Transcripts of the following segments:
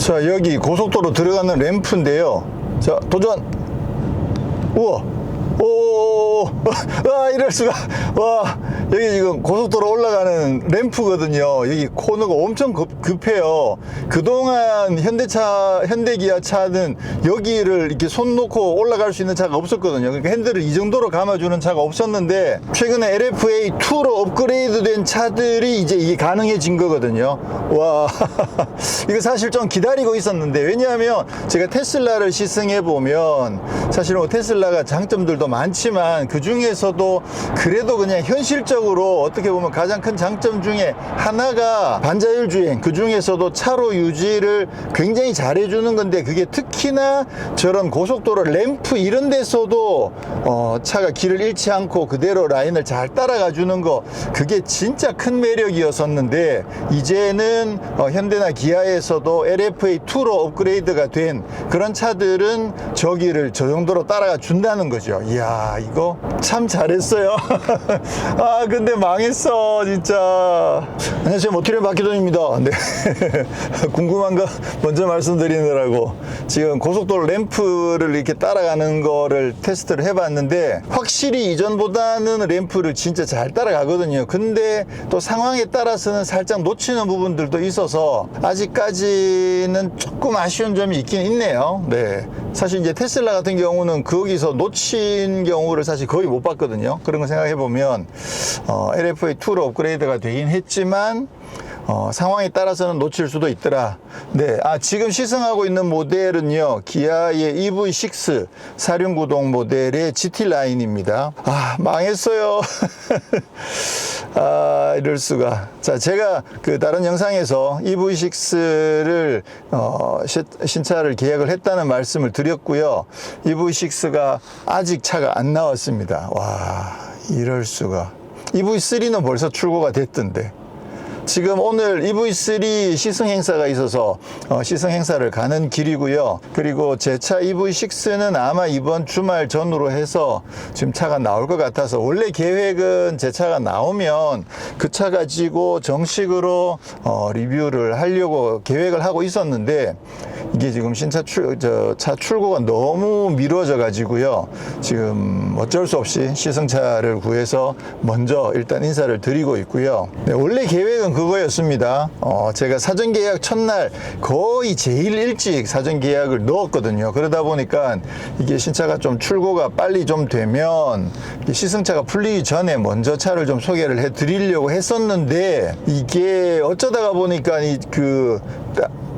자 여기 고속도로 들어가는 램프인데요. 자 도전. 우와. 오, 와, 이럴 수가. 와, 여기 지금 고속도로 올라가는 램프거든요. 여기 코너가 엄청 급, 급해요. 그동안 현대차, 현대기아 차는 여기를 이렇게 손 놓고 올라갈 수 있는 차가 없었거든요. 그러니까 핸들을 이 정도로 감아주는 차가 없었는데, 최근에 LFA2로 업그레이드 된 차들이 이제 이게 가능해진 거거든요. 와, 이거 사실 좀 기다리고 있었는데, 왜냐하면 제가 테슬라를 시승해 보면, 사실 뭐 테슬라가 장점들도 많지만 그중 에서도 그래도 그냥 현실적으로 어떻게 보면 가장 큰 장점 중에 하나가 반자율 주행 그 중에서도 차로 유지를 굉장히 잘해주는 건데 그게 특히나 저런 고속도로 램프 이런 데서도 어, 차가 길을 잃지 않고 그대로 라인을 잘 따라가 주는 거 그게 진짜 큰 매력이었었는데 이제는 어, 현대나 기아에서도 LFA2로 업그레이드가 된 그런 차들은 저기를 저 정도로 따라가 준다는 거죠. 이야, 이거 참 잘했어요. 아, 근데 망했어, 진짜. 안녕하세요. 모티리얼 박기돈입니다. 네. 궁금한 거 먼저 말씀드리느라고 지금 고속도로 램프를 이렇게 따라가는 거를 테스트를 해봤는데 확실히 이전보다는 램프를 진짜 잘 따라가거든요. 근데 또 상황에 따라서는 살짝 놓치는 부분들도 있어서 아직까지는 조금 아쉬운 점이 있긴 있네요. 네. 사실 이제 테슬라 같은 경우는 거기서 놓친 경우를 사실 거의 못 봤거든요. 그런 거 생각해 보면 어, LFA2로 업그레이드가 되긴 했지만 어, 상황에 따라서는 놓칠 수도 있더라. 네. 아, 지금 시승하고 있는 모델은요, 기아의 EV6 사륜구동 모델의 GT 라인입니다. 아, 망했어요. 아, 이럴 수가. 자, 제가 그 다른 영상에서 EV6를, 어, 시- 신차를 계약을 했다는 말씀을 드렸고요. EV6가 아직 차가 안 나왔습니다. 와, 이럴 수가. EV3는 벌써 출고가 됐던데. 지금 오늘 EV3 시승 행사가 있어서 어, 시승 행사를 가는 길이고요. 그리고 제 차 EV6는 아마 이번 주말 전후로 해서 지금 차가 나올 것 같아서 원래 계획은 제 차가 나오면 그 차 가지고 정식으로 어, 리뷰를 하려고 계획을 하고 있었는데 이게 지금 신차 출, 저, 차 출고가 너무 미뤄져 가지고요. 지금 어쩔 수 없이 시승차를 구해서 먼저 일단 인사를 드리고 있고요. 네, 원래 계획은 그거였습니다. 어, 제가 사전 계약 첫날 거의 제일 일찍 사전 계약을 넣었거든요. 그러다 보니까 이게 신차가 좀 출고가 빨리 좀 되면 시승차가 풀리기 전에 먼저 차를 좀 소개를 해 드리려고 했었는데 이게 어쩌다가 보니까 이그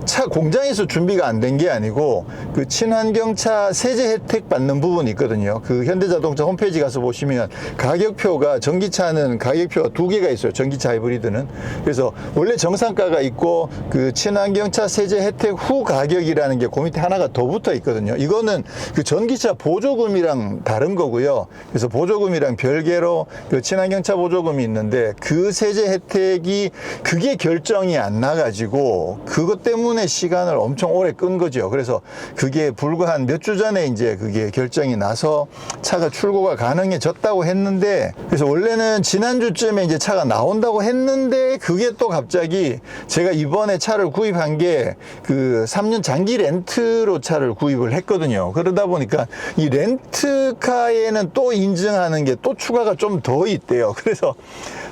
차 공장에서 준비가 안 된 게 아니고 그 친환경차 세제 혜택 받는 부분이 있거든요. 그 현대자동차 홈페이지 가서 보시면 가격표가 전기차는 가격표가 두 개가 있어요. 전기차 하이브리드는. 그래서 원래 정상가가 있고 그 친환경차 세제 혜택 후 가격이라는 게 그 밑에 하나가 더 붙어 있거든요. 이거는 그 전기차 보조금이랑 다른 거고요. 그래서 보조금이랑 별개로 그 친환경차 보조금이 있는데 그 세제 혜택이 그게 결정이 안 나가지고 그것 때문에 시간을 엄청 오래 끈 거죠. 그래서 그게 불과 한 몇 주 전에 이제 그게 결정이 나서 차가 출고가 가능해졌다고 했는데 그래서 원래는 지난주쯤에 이제 차가 나온다고 했는데 그게 또 갑자기 제가 이번에 차를 구입한 게 그 3년 장기 렌트로 차를 구입을 했거든요. 그러다 보니까 이 렌트카에는 또 인증하는 게 또 추가가 좀 더 있대요. 그래서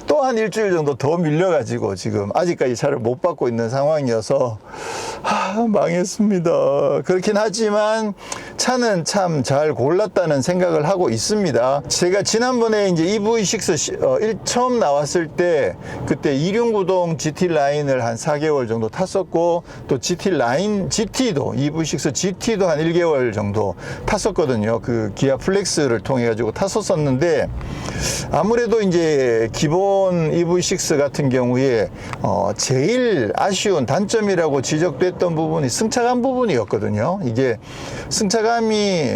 또 한 일주일 정도 더 밀려가지고 지금 아직까지 차를 못 받고 있는 상황이어서 하, 망했습니다. 그렇긴 하지만 차는 참 잘 골랐다는 생각을 하고 있습니다. 제가 지난번에 이제 EV6 시- 어, 일- 처음 나왔을 때 그때 이륜구동 GT 라인을 한 4개월 정도 탔었고 또 GT 라인 GT도 EV6 GT도 한 1개월 정도 탔었거든요. 그 기아 플렉스를 통해 가지고 탔었었는데 아무래도 이제 기본 EV6 같은 경우에 어 제일 아쉬운 단점이라고 지적됐던 부분이 승차감 부분이었거든요. 이게 승차감 승차감이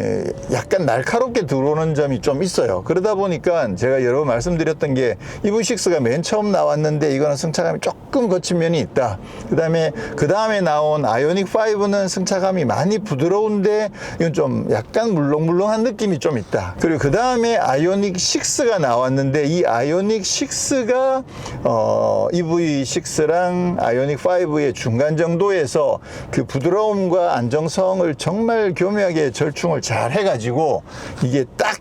약간 날카롭게 들어오는 점이 좀 있어요. 그러다 보니까 제가 여러 번 말씀드렸던 게 EV6가 맨 처음 나왔는데 이거는 승차감이 조금 거친 면이 있다. 그 다음에 그 다음에 나온 아이오닉 5는 승차감이 많이 부드러운데 이건 좀 약간 물렁물렁한 느낌이 좀 있다. 그리고 그 다음에 아이오닉 6가 나왔는데 이 아이오닉 6가 어, EV6랑 아이오닉 5의 중간 정도에서 그 부드러움과 안정성을 정말 교묘하게 절충을 잘 해가지고 이게 딱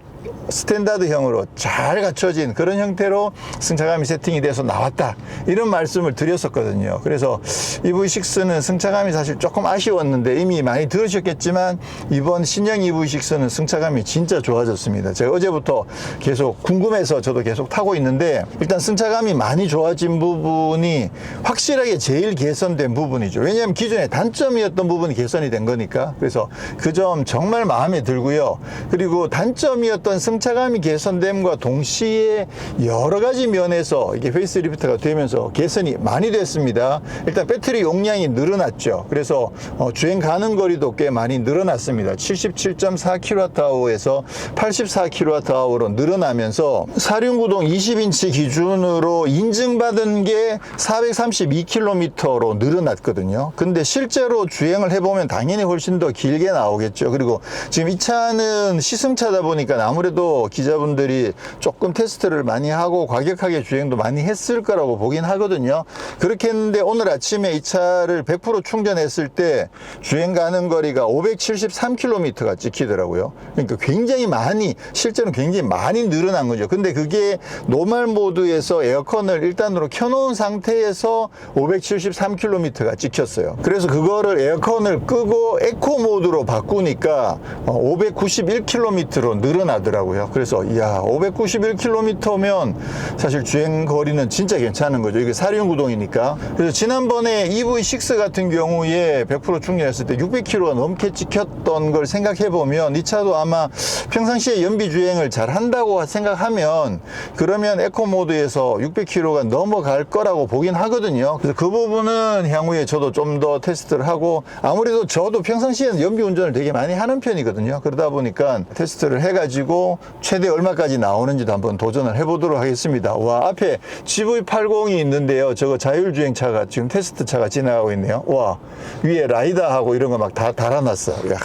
스탠다드형으로 잘 갖춰진 그런 형태로 승차감이 세팅이 돼서 나왔다. 이런 말씀을 드렸었거든요. 그래서 EV6는 승차감이 사실 조금 아쉬웠는데 이미 많이 들으셨겠지만 이번 신형 EV6는 승차감이 진짜 좋아졌습니다. 제가 어제부터 계속 궁금해서 저도 계속 타고 있는데 일단 승차감이 많이 좋아진 부분이 확실하게 제일 개선된 부분이죠. 왜냐하면 기존에 단점이었던 부분이 개선이 된 거니까. 그래서 그 점 정말 마음에 들고요. 그리고 단점이었던 승차감이 개선됨과 동시에 여러 가지 면에서 이게 페이스리프트가 되면서 개선이 많이 됐습니다. 일단 배터리 용량이 늘어났죠. 그래서 어, 주행 가는 거리도 꽤 많이 늘어났습니다. 77.4kWh에서 84kWh로 늘어나면서 사륜구동 20인치 기준으로 인증받은 게 432km로 늘어났거든요. 근데 실제로 주행을 해보면 당연히 훨씬 더 길게 나오겠죠. 그리고 지금 이 차는 시승차다 보니까 아무래도 기자분들이 조금 테스트를 많이 하고 과격하게 주행도 많이 했을 거라고 보긴 하거든요. 그렇게 했는데 오늘 아침에 이 차를 100% 충전했을 때 주행 가는 거리가 573km가 찍히더라고요. 그러니까 굉장히 많이, 실제로 굉장히 많이 늘어난 거죠. 근데 그게 노멀 모드에서 에어컨을 1단으로 켜놓은 상태에서 573km가 찍혔어요. 그래서 그거를 에어컨을 끄고 에코 모드로 바꾸니까 591km로 늘어나더라고요. 그래서 이야 591km면 사실 주행 거리는 진짜 괜찮은 거죠. 이게 사륜구동이니까. 그래서 지난번에 EV6 같은 경우에 100% 충전했을 때 600km가 넘게 찍혔던 걸 생각해 보면 이 차도 아마 평상시에 연비 주행을 잘 한다고 생각하면 그러면 에코 모드에서 600km가 넘어갈 거라고 보긴 하거든요. 그래서 그 부분은 향후에 저도 좀 더 테스트를 하고 아무래도 저도 평상시에는 연비 운전을 되게 많이 하는 편이거든요. 그러다 보니까 테스트를 해가지고 최대 얼마까지 나오는지도 한번 도전을 해보도록 하겠습니다. 와 앞에 GV80이 있는데요. 저거 자율주행차가 지금 테스트 차가 지나가고 있네요. 와 위에 라이다하고 이런 거 막 다 달아놨어. 야.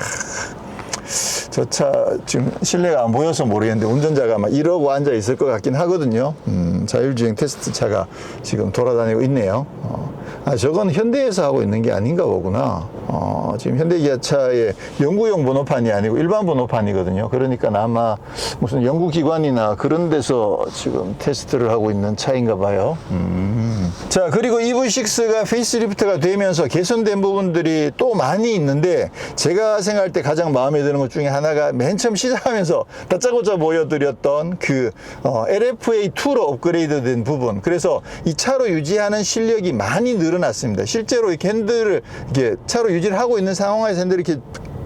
저차 지금 실내가 안 보여서 모르겠는데 운전자가 막 이러고 앉아 있을 것 같긴 하거든요. 음, 자율주행 테스트 차가 지금 돌아다니고 있네요. 어, 아, 저건 현대에서 하고 있는 게 아닌가 보구나. 어, 지금 현대기아차의 연구용 번호판이 아니고 일반 번호판이거든요. 그러니까 아마 무슨 연구기관이나 그런 데서 지금 테스트를 하고 있는 차인가 봐요. 음. 자, 그리고 EV6가 페이스리프트가 되면서 개선된 부분들이 또 많이 있는데 제가 생각할 때 가장 마음에 드는 것 중에 하나가 맨 처음 시작하면서 다짜고짜 보여드렸던 그 어, LFA2로 업그레이드 된 부분. 그래서 이 차로 유지하는 실력이 많이 늘어났습니다. 실제로 이렇게 핸들을 이렇게 차로 유지를 하고 있는 상황에서 이렇게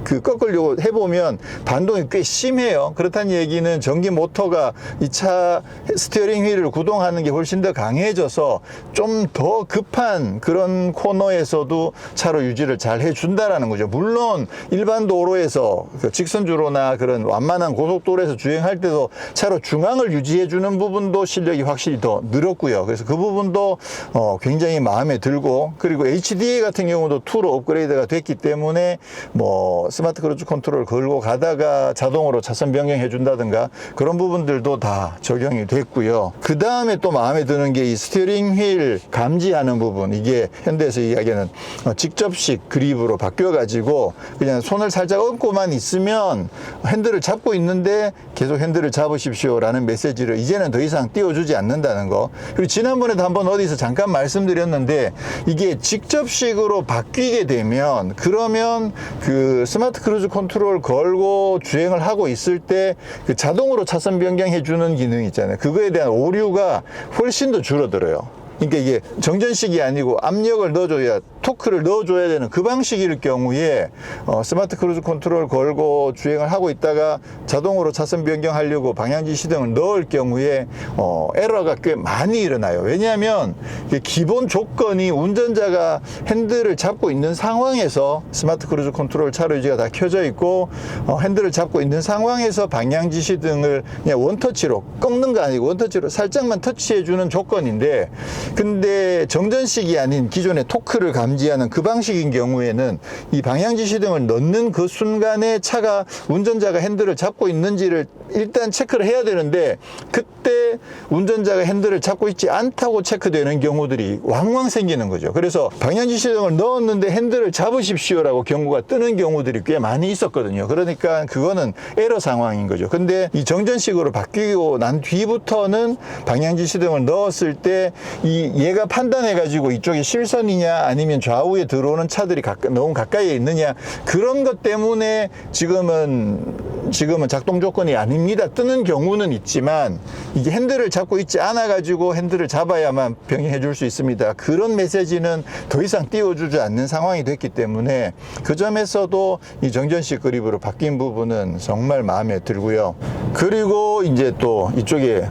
그 꺾으려고 해보면 반동이 꽤 심해요. 그렇다는 얘기는 전기 모터가 이 차 스티어링 휠을 구동하는 게 훨씬 더 강해져서 좀 더 급한 그런 코너에서도 차로 유지를 잘 해준다라는 거죠. 물론 일반 도로에서 그 직선주로나 그런 완만한 고속도로에서 주행할 때도 차로 중앙을 유지해주는 부분도 실력이 확실히 더 늘었고요. 그래서 그 부분도 어 굉장히 마음에 들고 그리고 HDA 같은 경우도 2로 업그레이드가 됐기 때문에 뭐 스마트 크루즈 컨트롤 걸고 가다가 자동으로 차선 변경해 준다든가 그런 부분들도 다 적용이 됐고요. 그 다음에 또 마음에 드는 게 이 스티어링 휠 감지하는 부분 이게 현대에서 이야기하는 어, 직접식 그립으로 바뀌어 가지고 그냥 손을 살짝 얹고만 있으면 핸들을 잡고 있는데 계속 핸들을 잡으십시오라는 메시지를 이제는 더 이상 띄워주지 않는다는 거. 그리고 지난번에도 한번 어디서 잠깐 말씀드렸는데 이게 직접식으로 바뀌게 되면 그러면 그 스마트 크루즈 컨트롤 걸고 주행을 하고 있을 때 그 자동으로 차선 변경해 주는 기능 있잖아요. 그거에 대한 오류가 훨씬 더 줄어들어요. 그러니까 이게 정전식이 아니고 압력을 넣어줘야 토크를 넣어줘야 되는 그 방식일 경우에 어, 스마트 크루즈 컨트롤 걸고 주행을 하고 있다가 자동으로 차선 변경하려고 방향지 시 등을 넣을 경우에 어, 에러가 꽤 많이 일어나요. 왜냐하면 기본 조건이 운전자가 핸들을 잡고 있는 상황에서 스마트 크루즈 컨트롤 차로 유지가 다 켜져 있고 어, 핸들을 잡고 있는 상황에서 방향지 시 등을 그냥 원터치로 꺾는 거 아니고 원터치로 살짝만 터치해 주는 조건인데 근데 정전식이 아닌 기존의 토크를 감지하는 그 방식인 경우에는 이 방향지 시 등을 넣는 그 순간에 차가 운전자가 핸들을 잡고 있는지를 일단 체크를 해야 되는데 그때 운전자가 핸들을 잡고 있지 않다고 체크되는 경우들이 왕왕 생기는 거죠. 그래서 방향지 시 등을 넣었는데 핸들을 잡으십시오라고 경고가 뜨는 경우들이 꽤 많이 있었거든요. 그러니까 그거는 에러 상황인 거죠. 근데 이 정전식으로 바뀌고 난 뒤부터는 방향지 시 등을 넣었을 때이 얘가 판단해 가지고 이쪽이 실선이냐 아니면 좌우에 들어오는 차들이 가까, 너무 가까이에 있느냐 그런 것 때문에 지금은 지금은 작동 조건이 아닙니다. 뜨는 경우는 있지만 이게 핸들을 잡고 있지 않아 가지고 핸들을 잡아야만 병행해 줄 수 있습니다. 그런 메시지는 더 이상 띄워주지 않는 상황이 됐기 때문에 그 점에서도 이 정전식 그립으로 바뀐 부분은 정말 마음에 들고요. 그리고 이제 또 이쪽에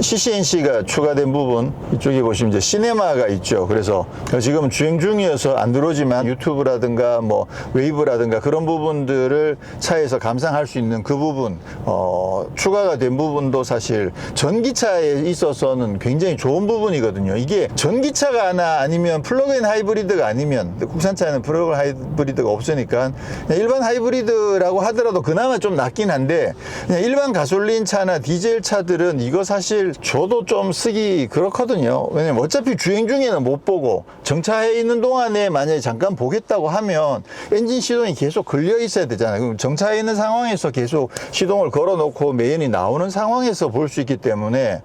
CCNC가 추가된 부분 이쪽에 보시면 이제 시네마가 있죠. 그래서 지금 주행 중이어서 안 들어오지만 유튜브라든가 뭐 웨이브라든가 그런 부분들을 차에서 감상할 수 있는 그 부분 어, 추가가 된 부분도 사실 전기차에 있어서는 굉장히 좋은 부분이거든요. 이게 전기차가 하나 아니면 플러그인 하이브리드가 아니면 국산차에는 플러그인 하이브리드가 없으니까 일반 하이브리드라고 하더라도 그나마 좀 낫긴 한데 일반 가솔린 차나 디젤 차들은 이거 사실 저도 좀 쓰기 그렇거든요. 왜냐면 어차피 주행 중에는 못 보고 정차해 있는 동안에 만약에 잠깐 보겠다고 하면 엔진 시동이 계속 걸려 있어야 되잖아요. 그럼 정차해 있는 상황에서 계속 시동을 걸어 놓고 매연이 나오는 상황에서 볼 수 있기 때문에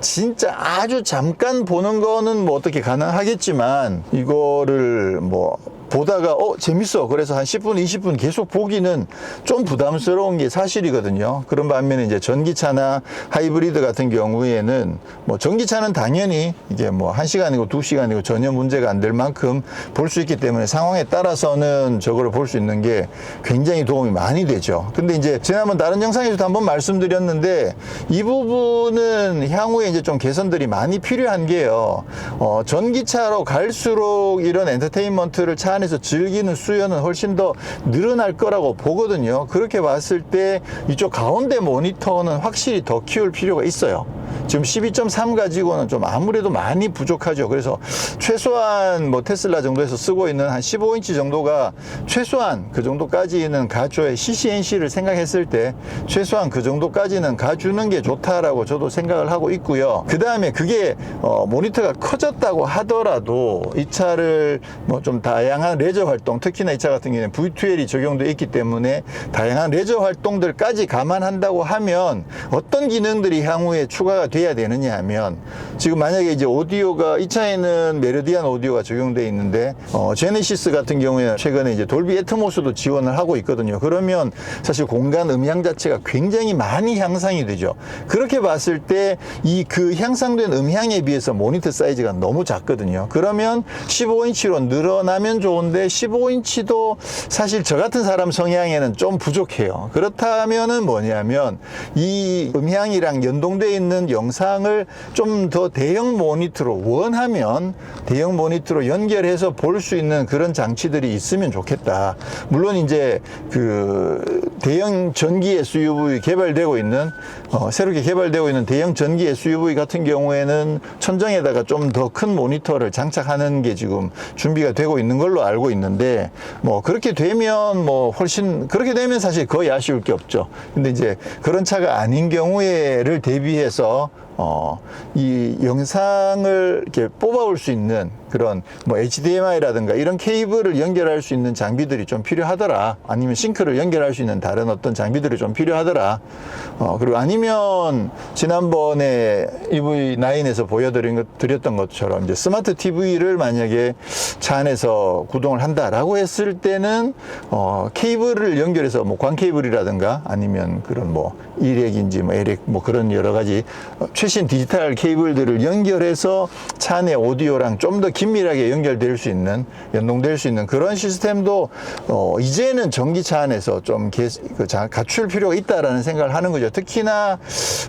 진짜 아주 잠깐 보는 거는 뭐 어떻게 가능하겠지만 이거를 뭐 보다가 어 재밌어. 그래서 한 10분 20분 계속 보기는 좀 부담스러운 게 사실이거든요. 그런 반면에 이제 전기차나 하이브리드 같은 경우에는 뭐 전기차는 당연히 이게 뭐 1시간이고 2시간이고 전혀 문제가 안 될 만큼 볼 수 있기 때문에 상황에 따라서는 저거를 볼 수 있는 게 굉장히 도움이 많이 되죠. 근데 이제 지난번 다른 영상에서도 한번 말씀드렸는데 이 부분은 향후에 이제 좀 개선들이 많이 필요한 게요. 어, 전기차로 갈수록 이런 엔터테인먼트를 차 안에 서 즐기는 수요는 훨씬 더 늘어날 거라고 보거든요. 그렇게 봤을 때 이쪽 가운데 모니터는 확실히 더 키울 필요가 있어요. 지금 12.3 가지고는 좀 아무래도 많이 부족하죠. 그래서 최소한 뭐 테슬라 정도에서 쓰고 있는 한 15인치 정도가 최소한 그 정도까지는 가줘야 CCNC를 생각했을 때 최소한 그 정도까지는 가주는 게 좋다라고 저도 생각을 하고 있고요. 그 다음에 그게 어 모니터가 커졌다고 하더라도 이 차를 뭐 좀 다양한 레저 활동 특히나 이 차 같은 경우에는 V2L이 적용되어 있기 때문에 다양한 레저 활동들까지 감안한다고 하면 어떤 기능들이 향후에 추가가 돼야 되느냐 하면 지금 만약에 이제 오디오가 이 차에는 메르디안 오디오가 적용되어 있는데 어, 제네시스 같은 경우에 최근에 이제 돌비 애트모스도 지원을 하고 있거든요. 그러면 사실 공간 음향 자체가 굉장히 많이 향상이 되죠. 그렇게 봤을 때 이 그 향상된 음향에 비해서 모니터 사이즈가 너무 작거든요. 그러면 15인치로 늘어나면 좋은 데 15인치도 사실 저 같은 사람 성향에는 좀 부족해요. 그렇다면은 뭐냐면 이 음향이랑 연동되어 있는 영상을 좀 더 대형 모니터로 원하면 대형 모니터로 연결해서 볼 수 있는 그런 장치들이 있으면 좋겠다. 물론 이제 그 대형 전기 SUV 개발되고 있는 어, 새롭게 개발되고 있는 대형 전기 SUV 같은 경우에는 천정에다가 좀 더 큰 모니터를 장착하는 게 지금 준비가 되고 있는 알고 있는데 뭐 그렇게 되면 뭐 훨씬 그렇게 되면 사실 거의 아쉬울 게 없죠. 근데 이제 그런 차가 아닌 경우에를 대비해서 어, 이 영상을 이렇게 뽑아올 수 있는 그런 뭐 HDMI라든가 이런 케이블을 연결할 수 있는 장비들이 좀 필요하더라. 아니면 싱크를 연결할 수 있는 다른 어떤 장비들이 좀 필요하더라. 어, 그리고 아니면 지난번에 EV9에서 보여드린 것, 드렸던 것처럼 이제 스마트 TV를 만약에 차 안에서 구동을 한다라고 했을 때는 어, 케이블을 연결해서 뭐 광 케이블이라든가 아니면 그런 뭐 일렉인지 뭐 LX 뭐 그런 여러 가지 어, 최신 디지털 케이블들을 연결해서 차 안의 오디오랑 좀더 긴밀하게 연결될 수 있는 연동될 수 있는 그런 시스템도 어, 이제는 전기차 안에서 좀 개, 그 자- 갖출 필요가 있다라는 생각을 하는 거죠. 특히나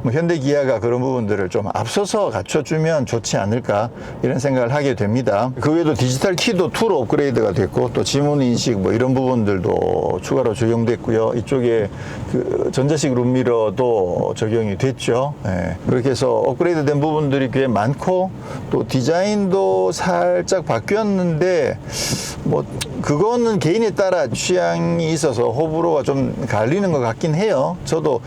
뭐 현대 기아가 그런 부분들을 좀 앞서서 갖춰주면 좋지 않을까 이런 생각을 하게 됩니다. 그 외에도 디지털 키도 2로 업그레이드가 됐고 또 지문 인식 뭐 이런 부분들도 추가로 적용됐고요. 이쪽에 그 전자식 룸미러도 적용이 됐죠. 예. 그렇게 해서 업그레이드 된 부분들이 꽤 많고 또 디자인도 살짝 바뀌었는데 뭐 그거는 개인에 따라 취향이 있어서 호불호가 좀 갈리는 것 같긴 해요. 저도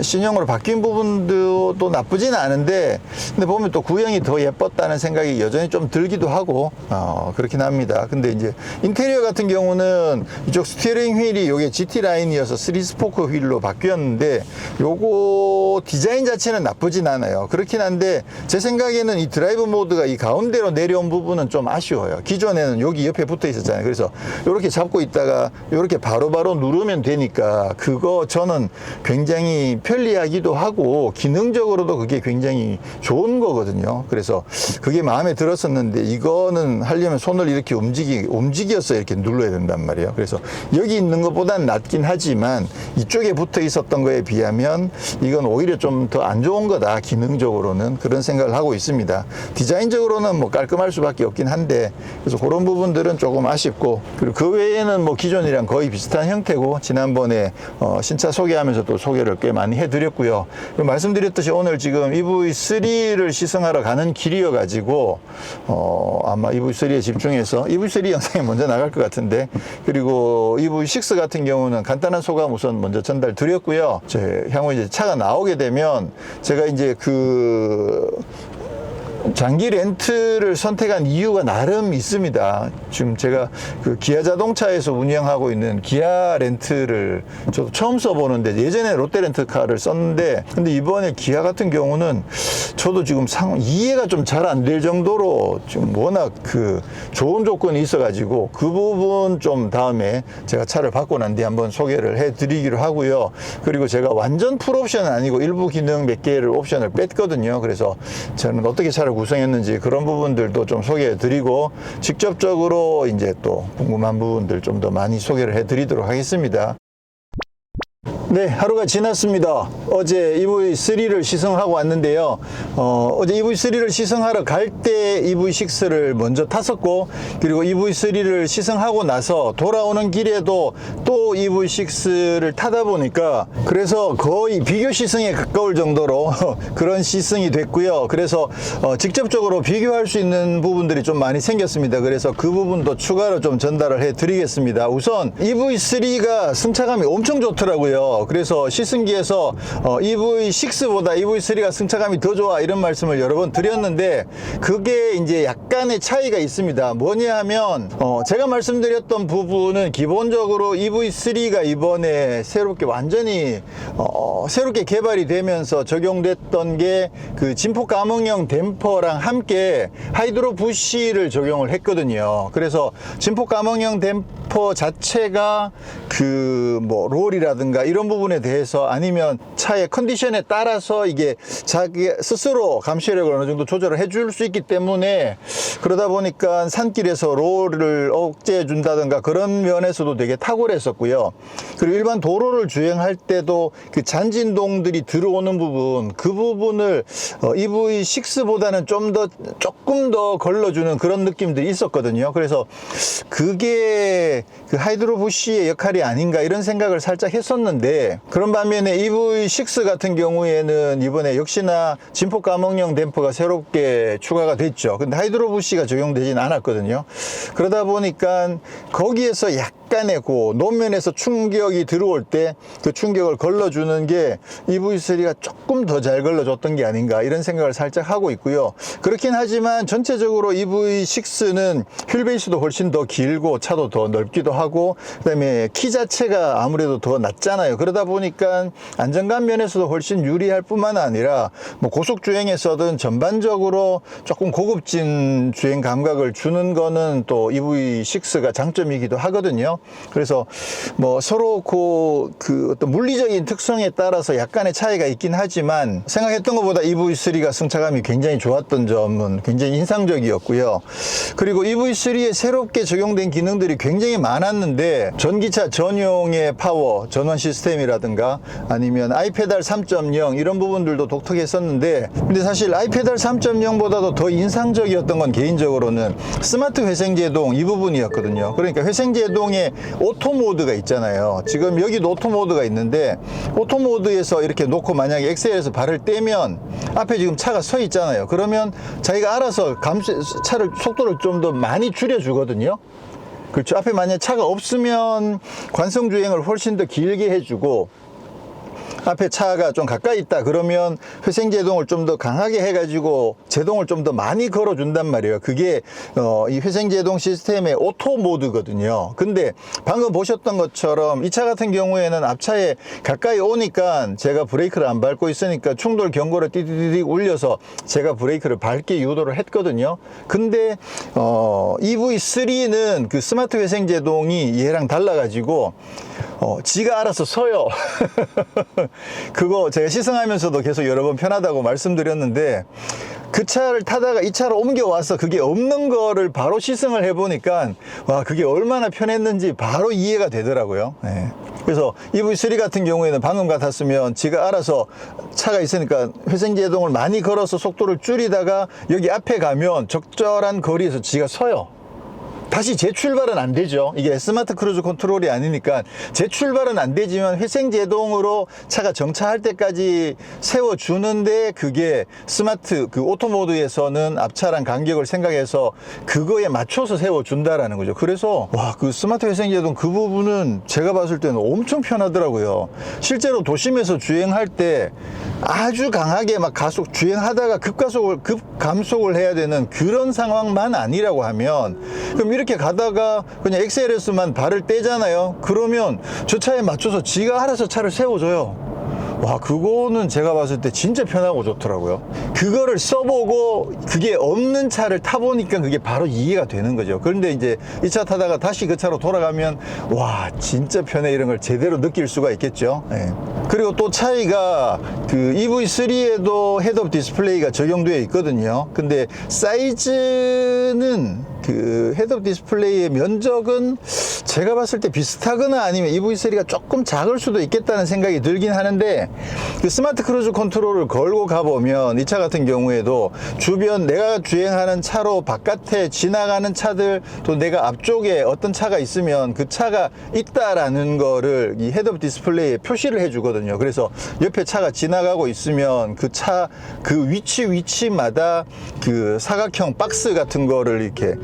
신형으로 바뀐 부분도 또 나쁘진 않은데 근데 보면 또 구형이 더 예뻤다는 생각이 여전히 좀 들기도 하고 어, 그렇긴 합니다. 근데 이제 인테리어 같은 경우는 이쪽 스티어링 휠이 요게 GT 라인이어서 3 스포크 휠로 바뀌었는데 요거 디자인 자체는 나쁘진 않아요. 그렇긴 한데 제 생각에는 이 드라이브 모드가 이 가운데로 내려온 부분 은 좀 아쉬워요. 기존에는 여기 옆에 붙어 있었잖아요. 그래서 이렇게 잡고 있다가 이렇게 바로바로 누르면 되니까 그거 저는 굉장히 편리하기도 하고 기능적으로도 그게 굉장히 좋은 거거든요. 그래서 그게 마음에 들었었는데 이거는 하려면 손을 이렇게 움직이 움직여서 이렇게 눌러야 된단 말이에요. 그래서 여기 있는 것보다는 낫긴 하지만 이쪽에 붙어 있었던 거에 비하면 이건 오히려 좀 더 안 좋은 거다 기능적으로는 그런 생각을 하고 있습니다. 디자인적으로는 뭐 깔끔할 수밖에 없긴 한데 그래서 그런 부분들은 조금 아쉽고 그리고 그 외에는 뭐 기존이랑 거의 비슷한 형태고 지난번에 어, 신차 소개하면서 또 소개를 꽤 많이 해드렸고요. 말씀드렸듯이 오늘 지금 EV3를 시승하러 가는 길이어 가지고 어, 아마 EV3에 집중해서 EV3 영상이 먼저 나갈 것 같은데 그리고 EV6 같은 경우는 간단한 소감 우선 먼저 전달 드렸고요. 제 향후 이제 차가 나오게 되면 제가 이제 그 장기 렌트를 선택한 이유가 나름 있습니다. 지금 제가 그 기아 자동차에서 운영하고 있는 기아 렌트를 저도 처음 써보는데 예전에 롯데 렌트카를 썼는데 근데 이번에 기아 같은 경우는 저도 지금 상 이해가 좀 잘 안 될 정도로 지금 워낙 그 좋은 조건이 있어가지고 그 부분 좀 다음에 제가 차를 받고 난 뒤에 한번 소개를 해드리기로 하고요. 그리고 제가 완전 풀 옵션은 아니고 일부 기능 몇 개를 옵션을 뺐거든요. 그래서 저는 어떻게 차를 구성했는지 그런 부분들도 좀 소개해 드리고 직접적으로 이제 또 궁금한 부분들 좀 더 많이 소개를 해 드리도록 하겠습니다. 네, 하루가 지났습니다. 어제 EV3를 시승하고 왔는데요. 어, 어제 EV3를 시승하러 갈 때 EV6를 먼저 탔었고, 그리고 EV3를 시승하고 나서 돌아오는 길에도 또 EV6를 타다 보니까, 그래서 거의 비교 시승에 가까울 정도로 그런 시승이 됐고요. 그래서 어, 직접적으로 비교할 수 있는 부분들이 좀 많이 생겼습니다. 그래서 그 부분도 추가로 좀 전달을 해 드리겠습니다. 우선 EV3가 승차감이 엄청 좋더라고요. 그래서 시승기에서 어, EV6보다 EV3가 승차감이 더 좋아 이런 말씀을 여러 번 드렸는데 그게 이제 약간의 차이가 있습니다. 뭐냐 하면 어, 제가 말씀드렸던 부분은 기본적으로 EV3가 이번에 새롭게 완전히 어, 새롭게 개발이 되면서 적용됐던 게 그 진폭 감응형 댐퍼랑 함께 하이드로 부시를 적용을 했거든요. 그래서 진폭 감응형 댐퍼 자체가 그 뭐 롤이라든가 이런 부분에 대해서 아니면 차의 컨디션에 따라서 이게 자기 스스로 감시력을 어느 정도 조절을 해줄 수 있기 때문에 그러다 보니까 산길에서 롤을 억제해 준다든가 그런 면에서도 되게 탁월했었고요. 그리고 일반 도로를 주행할 때도 그 잔진동들이 들어오는 부분 그 부분을 어, EV6보다는 좀 더 조금 더 걸러주는 그런 느낌들이 있었거든요. 그래서 그게 그 하이드로 부시의 역할이 아닌가 이런 생각을 살짝 했었는데 그런 반면에 EV6 같은 경우에는 이번에 역시나 진폭 감응형 댐퍼가 새롭게 추가가 됐죠. 근데 하이드로 부시가 적용되진 않았거든요. 그러다 보니까 거기에서 약 약간의 고 노면에서 충격이 들어올 때 그 충격을 걸러주는 게 EV3가 조금 더 잘 걸러줬던 게 아닌가 이런 생각을 살짝 하고 있고요. 그렇긴 하지만 전체적으로 EV6는 휠 베이스도 훨씬 더 길고 차도 더 넓기도 하고 그다음에 키 자체가 아무래도 더 낮잖아요. 그러다 보니까 안정감 면에서도 훨씬 유리할 뿐만 아니라 뭐 고속 주행에서든 전반적으로 조금 고급진 주행 감각을 주는 거는 또 EV6가 장점이기도 하거든요. 그래서 뭐 서로 그, 그 어떤 물리적인 특성에 따라서 약간의 차이가 있긴 하지만 생각했던 것보다 EV3가 승차감이 굉장히 좋았던 점은 굉장히 인상적이었고요. 그리고 EV3에 새롭게 적용된 기능들이 굉장히 많았는데 전기차 전용의 파워 전원 시스템이라든가 아니면 아이페달 3.0 이런 부분들도 독특했었는데 근데 사실 아이페달 3.0보다도 더 인상적이었던 건 개인적으로는 스마트 회생제동 이 부분이었거든요. 그러니까 회생제동 에 오토 모드가 있잖아요. 지금 여기도 오토 모드가 있는데 오토 모드에서 이렇게 놓고 만약에 엑셀에서 발을 떼면 앞에 지금 차가 서 있잖아요. 그러면 자기가 알아서 감수 차를 속도를 좀 더 많이 줄여 주거든요. 그렇죠. 앞에 만약에 차가 없으면 관성 주행을 훨씬 더 길게 해주고 앞에 차가 좀 가까이 있다 그러면 회생 제동을 좀 더 강하게 해가지고 제동을 좀 더 많이 걸어준단 말이에요. 그게 어, 이 회생 제동 시스템의 오토 모드거든요. 근데 방금 보셨던 것처럼 이 차 같은 경우에는 앞차에 가까이 오니까 제가 브레이크를 안 밟고 있으니까 충돌 경고를 띠디디디 울려서 제가 브레이크를 밟게 유도를 했거든요. 근데 어, EV3는 그 스마트 회생 제동이 얘랑 달라가지고 어, 지가 알아서 서요. 그거 제가 시승하면서도 계속 여러 번 편하다고 말씀드렸는데 그 차를 타다가 이 차로 옮겨와서 그게 없는 거를 바로 시승을 해보니까 와 그게 얼마나 편했는지 바로 이해가 되더라고요. 네. 그래서 EV3 같은 경우에는 방금 같았으면 지가 알아서 차가 있으니까 회생제동을 많이 걸어서 속도를 줄이다가 여기 앞에 가면 적절한 거리에서 지가 서요. 다시 재출발은 안 되죠. 이게 스마트 크루즈 컨트롤이 아니니까 재출발은 안 되지만 회생 제동으로 차가 정차할 때까지 세워주는데 그게 스마트 그 오토 모드에서는 앞차랑 간격을 생각해서 그거에 맞춰서 세워준다라는 거죠. 그래서 와, 그 스마트 회생 제동 그 부분은 제가 봤을 때는 엄청 편하더라고요. 실제로 도심에서 주행할 때 아주 강하게 막 가속 주행하다가 급가속을 급감속을 해야 되는 그런 상황만 아니라고 하면 그럼 이렇게 가다가 그냥 엑셀에서만 발을 떼잖아요. 그러면 저 차에 맞춰서 지가 알아서 차를 세워줘요. 와, 그거는 제가 봤을 때 진짜 편하고 좋더라고요. 그거를 써보고 그게 없는 차를 타보니까 그게 바로 이해가 되는 거죠. 그런데 이제 이 차 타다가 다시 그 차로 돌아가면 와, 진짜 편해 이런 걸 제대로 느낄 수가 있겠죠. 예. 그리고 또 차이가 그 EV3에도 헤드업 디스플레이가 적용되어 있거든요. 근데 사이즈는 그 헤드업 디스플레이의 면적은 제가 봤을 때 비슷하거나 아니면 EV3가 조금 작을 수도 있겠다는 생각이 들긴 하는데 그 스마트 크루즈 컨트롤을 걸고 가보면 이 차 같은 경우에도 주변 내가 주행하는 차로 바깥에 지나가는 차들 또 내가 앞쪽에 어떤 차가 있으면 그 차가 있다라는 거를 이 헤드업 디스플레이에 표시를 해주거든요. 그래서 옆에 차가 지나가고 있으면 그 차그 위치 위치마다 그 사각형 박스 같은 거를 이렇게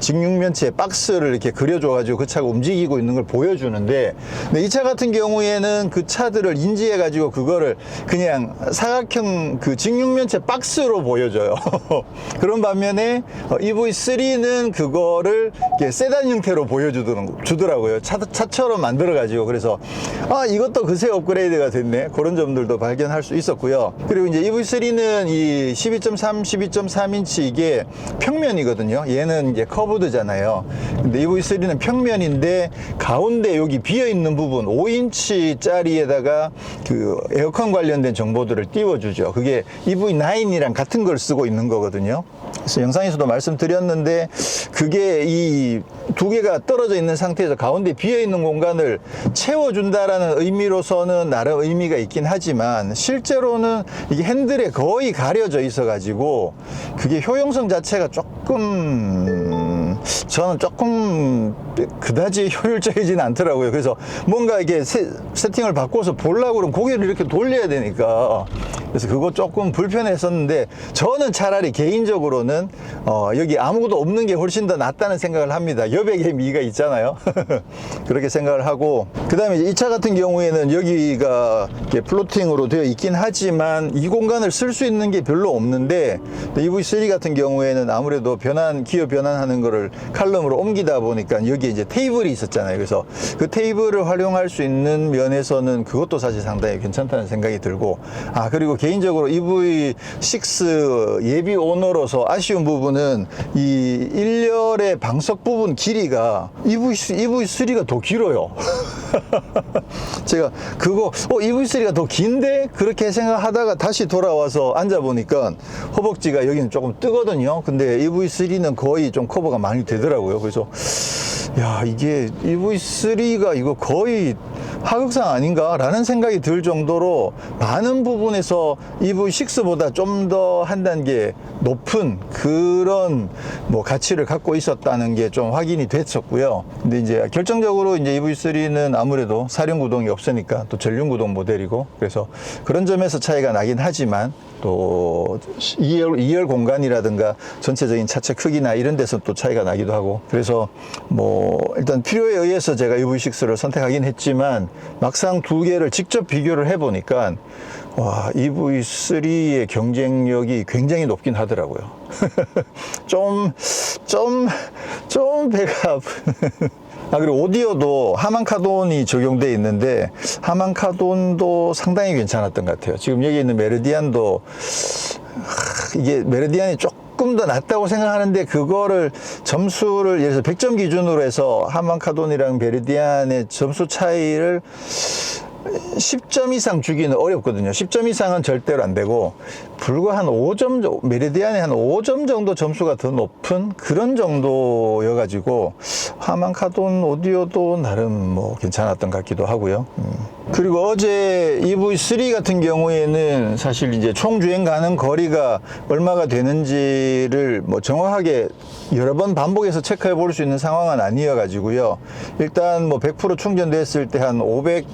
직육면체 박스를 이렇게 그려줘가지고 그 차가 움직이고 있는 걸 보여주는데 근데 이 차 같은 경우에는 그 차들을 인지해가지고 그거를 그냥 사각형 그 직육면체 박스로 보여줘요. 그런 반면에 어, EV3는 그거를 세단 형태로 보여주더라고요. 차, 차처럼 만들어가지고 그래서 아 이것도 그새 업그레이드가 됐네 그런 점들도 발견할 수 있었고요. 그리고 이제 EV3는 이 12.3, 12.3인치 이게 평면이거든요. 얘는 이제 커브 드잖아요. 근데 EV3는 평면인데 가운데 여기 비어 있는 부분 5인치 짜리에다가 그 에어컨 관련된 정보들을 띄워주죠. 그게 EV9이랑 같은 걸 쓰고 있는 거거든요. 그래서 영상에서도 말씀드렸는데 그게 이 두 개가 떨어져 있는 상태에서 가운데 비어 있는 공간을 채워준다라는 의미로서는 나름 의미가 있긴 하지만 실제로는 이게 핸들에 거의 가려져 있어 가지고 그게 효용성 자체가 조금 저는 조금 그다지 효율적이진 않더라고요. 그래서 뭔가 이게 세, 세팅을 바꿔서 보려고 그러면 고개를 이렇게 돌려야 되니까 그래서 그거 조금 불편했었는데 저는 차라리 개인적으로는 어, 여기 아무것도 없는 게 훨씬 더 낫다는 생각을 합니다. 여백의 미가 있잖아요. 그렇게 생각을 하고 그 다음에 이 차 같은 경우에는 여기가 플로팅으로 되어 있긴 하지만 이 공간을 쓸 수 있는 게 별로 없는데 EV3 같은 경우에는 아무래도 변환 기어 변환하는 거를 칼럼으로 옮기다 보니까 여기 에 이제 테이블이 있었잖아요. 그래서 그 테이블을 활용할 수 있는 면에서는 그것도 사실 상당히 괜찮다는 생각이 들고 아 그리고 개인적으로 EV6 예비 오너로서 아쉬운 부분은 이 1열의 방석 부분 길이가 EV, EV3가 더 길어요. 제가 그거 어 EV3가 더 긴데 그렇게 생각하다가 다시 돌아와서 앉아 보니까 허벅지가 여기는 조금 뜨거든요. 근데 EV3는 거의 좀 커버가 많이 되더라고요. 그래서 야 이게 EV3가 이거 거의 하극상 아닌가라는 생각이 들 정도로 많은 부분에서 EV6보다 좀 더 한 단계 높은 그런 뭐 가치를 갖고 있었다는 게 좀 확인이 됐었고요. 근데 이제 결정적으로 이제 EV3는 아무래도 사륜 구동이 없으니까 또 전륜 구동 모델이고 그래서 그런 점에서 차이가 나긴 하지만 또 2열, 2열 공간이라든가 전체적인 차체 크기나 이런 데서 또 차이가 나기도 하고 그래서 뭐 일단 필요에 의해서 제가 EV6를 선택하긴 했지만 막상 두 개를 직접 비교를 해보니까 와 EV3의 경쟁력이 굉장히 높긴 하더라고요. 좀, 좀, 좀 배가 아픈. 아, 그리고 오디오도 하만카돈이 적용되어 있는데, 하만카돈도 상당히 괜찮았던 것 같아요. 지금 여기 있는 메르디안도, 하, 이게 메르디안이 조금 더 낫다고 생각하는데, 그거를 점수를, 예를 들어서 100점 기준으로 해서 하만카돈이랑 메르디안의 점수 차이를 10점 이상 주기는 어렵거든요. 10점 이상은 절대로 안 되고 불과 한 5점 정도, 메리디안에 한 5점 정도 점수가 더 높은 그런 정도여 가지고 하만 카돈 오디오도 나름 뭐 괜찮았던 것 같기도 하고요. 음. 그리고 어제 EV3 같은 경우에는 사실 이제 총 주행 가는 거리가 얼마가 되는지를 뭐 정확하게 여러 번 반복해서 체크해 볼 수 있는 상황은 아니어 가지고요. 일단 뭐 100% 충전됐을 때 한 500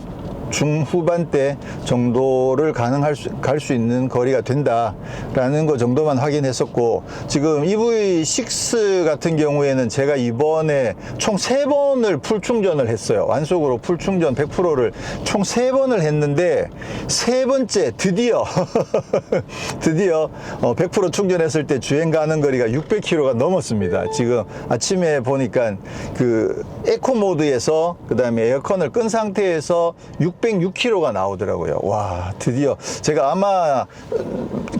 중후반대 정도를 가능할 수, 갈 수 있는 거리가 된다라는 거 정도만 확인했었고 지금 EV6 같은 경우에는 제가 이번에 총 세번을풀 충전을 했어요. 완속으로 풀 충전 100%를 총 세번을 했는데 세 번째 드디어 드디어 어, 100% 충전했을 때 주행 가는 거리가 600km가 넘었습니다. 지금 아침에 보니까 그 에코 모드에서 그다음에 에어컨을 끈 상태에서 606km가 나오더라고요. 와, 드디어 제가 아마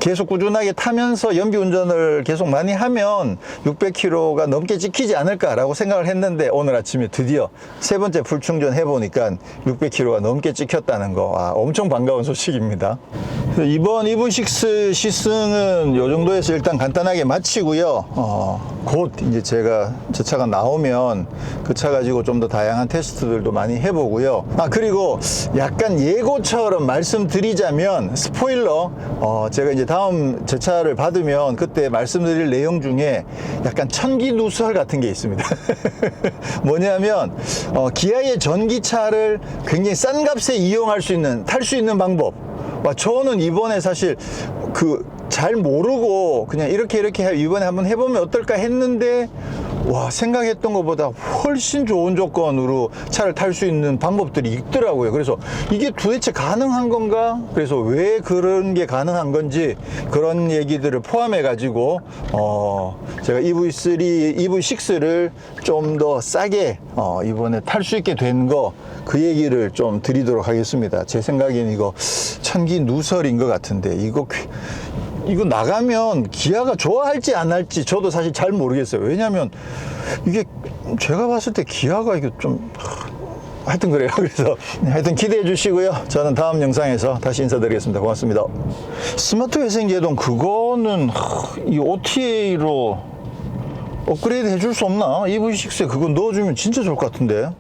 계속 꾸준하게 타면서 연비 운전을 계속 많이 하면 600km가 넘게 찍히지 않을까라고 생각을 했는데 오늘 아침에 드디어 세 번째 풀 충전 해 보니까 600km가 넘게 찍혔다는 거 아, 엄청 반가운 소식입니다. 이번 EV6 시승은 요 정도에서 일단 간단하게 마치고요. 어, 곧 이제 제가 저 차가 나오면 그 차 가지고 좀 더 다양한 테스트들도 많이 해보고요. 아 그리고 약간 예고처럼 말씀드리자면 스포일러 어, 제가 이제 다음 제 차를 받으면 그때 말씀드릴 내용 중에 약간 천기 누설 같은 게 있습니다. 뭐냐면 어, 기아의 전기차를 굉장히 싼 값에 이용할 수 있는 탈 수 있는 방법. 와, 저는 이번에 사실 그 잘 모르고 그냥 이렇게 이렇게 해- 이번에 한번 해보면 어떨까 했는데 와 생각했던 것보다 훨씬 좋은 조건으로 차를 탈 수 있는 방법들이 있더라고요. 그래서 이게 도대체 가능한 건가? 그래서 왜 그런 게 가능한 건지 그런 얘기들을 포함해 가지고 어 제가 EV3, EV6를 좀 더 싸게 어 이번에 탈 수 있게 된 거 그 얘기를 좀 드리도록 하겠습니다. 제 생각에는 이거 천기 누설인 것 같은데 이거 꽤- 이거 나가면 기아가 좋아할지 안 할지 저도 사실 잘 모르겠어요. 왜냐면 이게 제가 봤을 때 기아가 이게 좀 하여튼 그래요. 그래서 하여튼 기대해 주시고요. 저는 다음 영상에서 다시 인사드리겠습니다. 고맙습니다. 스마트 회생 제동 그거는 하, 이 OTA로 업그레이드 해줄 수 없나? EV6에 그거 넣어주면 진짜 좋을 것 같은데.